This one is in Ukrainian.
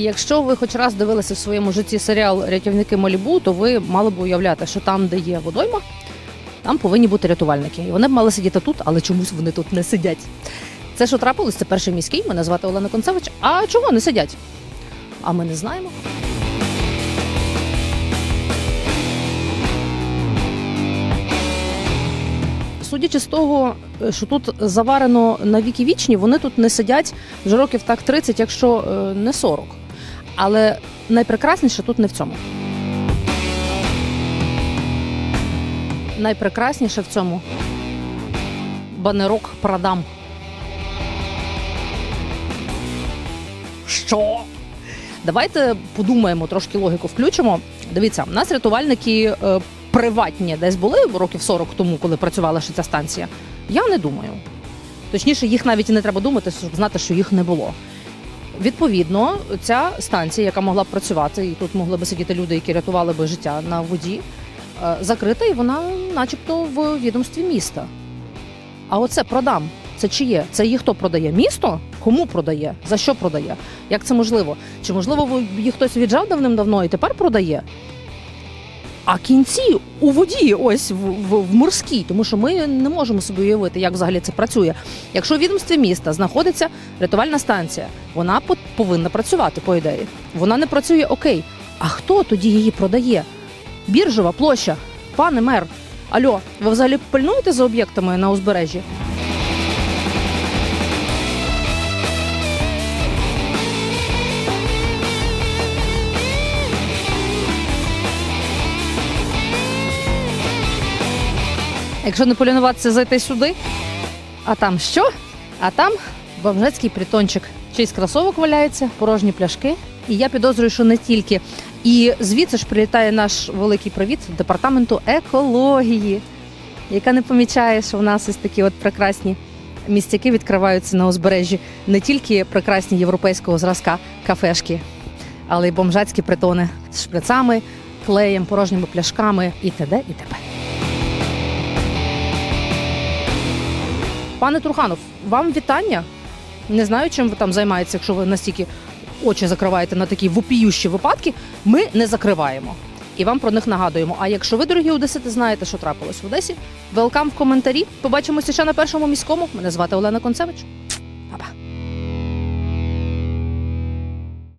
Якщо ви хоч раз дивилися в своєму житті серіал Рятівники Малібу, то ви мали б уявляти, що там, де є водойма, там повинні бути рятувальники. І вони б мали сидіти тут, але чомусь вони тут не сидять. Це що трапилось? Це перший міський. Мене звати Олена Концевич. А чого не сидять? А ми не знаємо. Судячи з того, що тут заварено на віки вічні, вони тут не сидять вже років так 30, якщо е, не 40. Але найпрекрасніше тут не в цьому. Найпрекрасніше в цьому банерок продам. Що? Давайте подумаємо, трошки логіку включимо. Дивіться, у нас рятувальники е, приватні десь були років 40 тому, коли працювала ще ця станція. Я не думаю. Точніше, їх навіть і не треба думати, щоб знати, що їх не було. Відповідно, ця станція, яка могла б працювати, і тут могли б сидіти люди, які рятували би життя на воді, е, закрита, і вона, начебто, в відомстві міста. А оце продам. Це чиє? Це її хто продає? Місто? Кому продає? За що продає? Як це можливо? Чи можливо їх хтось віджав давним-давно і тепер продає? А кінці у воді, ось в, в, в морській, тому що ми не можемо собі уявити, як взагалі це працює. Якщо у відомстві міста знаходиться рятувальна станція, вона по- повинна працювати, по ідеї. Вона не працює окей. А хто тоді її продає? Біржова площа, пане мер. Альо, ви взагалі пильнуєте за об'єктами на узбережжі? Якщо не полінуватися, зайти сюди. А там що? А там бомжецький притончик. Чийсь кросовок валяється, порожні пляшки. І я підозрюю, що не тільки. І звідси ж прилітає наш великий привіт департаменту екології, яка не помічає, що в нас ось такі от прекрасні містяки відкриваються на узбережжі. Не тільки прекрасні європейського зразка кафешки, але й бомжацькі притони з шприцами, клеєм, порожніми пляшками і т.д. і т.п. Пане Труханов, вам вітання. Не знаю, чим ви там займаєтеся, якщо ви настільки очі закриваєте на такі вопіющі випадки. Ми не закриваємо. І вам про них нагадуємо. А якщо ви, дорогі одесити, знаєте, що трапилось в Одесі, велкам в коментарі. Побачимося ще на першому міському. Мене звати Олена Концевич.